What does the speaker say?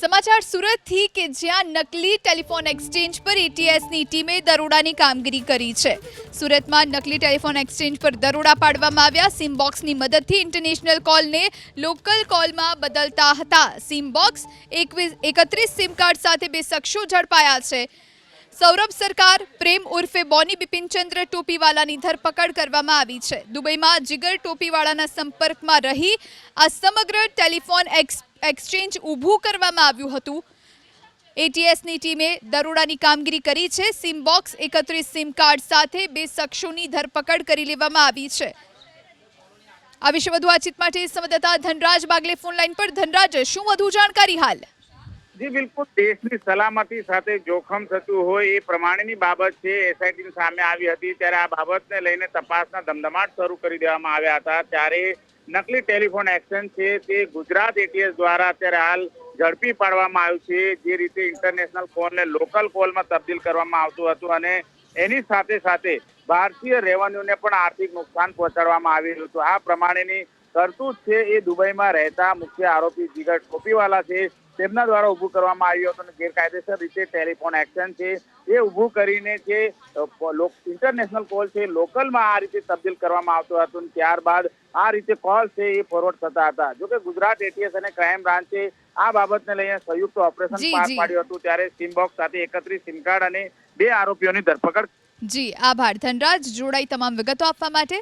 સમાચાર સુરતથી કે જ્યાં નકલી ટેલિફોન એક્સચેન્જ પર એટીએસની ટીમે દરોડાની કામગીરી કરી છે. સુરતમાં નકલી ટેલિફોન એક્સચેન્જ પર દરોડા પાડવામાં આવ્યા. સિમ બોક્સની મદદથી ઇન્ટરનેશનલ કોલને લોકલ કોલમાં બદલતા હતા. સિમ બોક્સ એકત્રીસ સિમ કાર્ડ સાથે બે શખ્સો ઝડપાયા છે. સૌરભ સરકાર, પ્રેમ ઉર્ફે બોની બિપિનચંદ્ર ટોપીવાલાની ધરપકડ કરવામાં આવી છે. દુબઈમાં જીગર ટોપીવાળાના સંપર્કમાં રહી આ સમગ્ર ટેલિફોન એક્સ એક્સચેન્જ ઊભું કરવામાં આવ્યું હતું. એટીએસની ટીમે દરોડાની કામગીરી કરી છે. સિમ બોક્સ, એકત્રીસ સિમ કાર્ડ સાથે બે શખ્સોની ધરપકડ કરી લેવામાં આવી છે. આ વિશે વધુ વાતચીત માટે સંવાદદાતા ધનરાજ બાગલે ફોન લાઈન પર. ધનરાજ, શું વધુ જાણકારી હાલ? જી, બિલકુલ. દેશની સલામતી સાથે જોખમ થતું હોય એ પ્રમાણેની બાબત છે. એસઆઈટી સામે આવી હતી ત્યારે આ બાબતને લઈને તપાસના ધમધમાટ શરૂ કરી દેવામાં આવ્યા હતા. ત્યારે નકલી ટેલિફોન એક્સચેન્જ છે તે ગુજરાત એટીએસ દ્વારા અત્યારે હાલ ઝડપી પાડવામાં આવ્યું છે. જે રીતે ઇન્ટરનેશનલ કોલને લોકલ કોલમાં તબદીલ કરવામાં આવતું હતું અને એની સાથે સાથે ભારતીય રેવન્યુને પણ આર્થિક નુકસાન પહોંચાડવામાં આવી રહ્યું હતું. આ પ્રમાણેની કરતૂત છે એ દુબઈમાં રહેતા મુખ્ય આરોપી જીગર ટોપીવાલા છે. તેમના દ્વારા ઉભું કરવામાં આવ્યું હતું અને ગેરકાયદેસર રીતે ટેલિફોન એક્શન છે. એ ઊભું કરીને જે ઇન્ટરનેશનલ કોલ છે લોકલમાં આ રીતે તબદીલ કરવામાં આવતો હતો અને ત્યારબાદ આ રીતે કોલ છે એ ફોરવર્ડ થતા હતા. જોકે ગુજરાત એટીએસ અને ક્રાઇમ બ્રાન્ચે આ બાબતને લઈને સંયુક્ત ઓપરેશન પાર. પાડ્યું હતું. ત્યારે સિમબોક્સ સાથે એકત્રીસ સિમ કાર્ડ અને બે આરોપીઓની ધરપકડ જી આભાર. ધનરાજ જોડાઈ તમામ વિગતો આપવા માટે.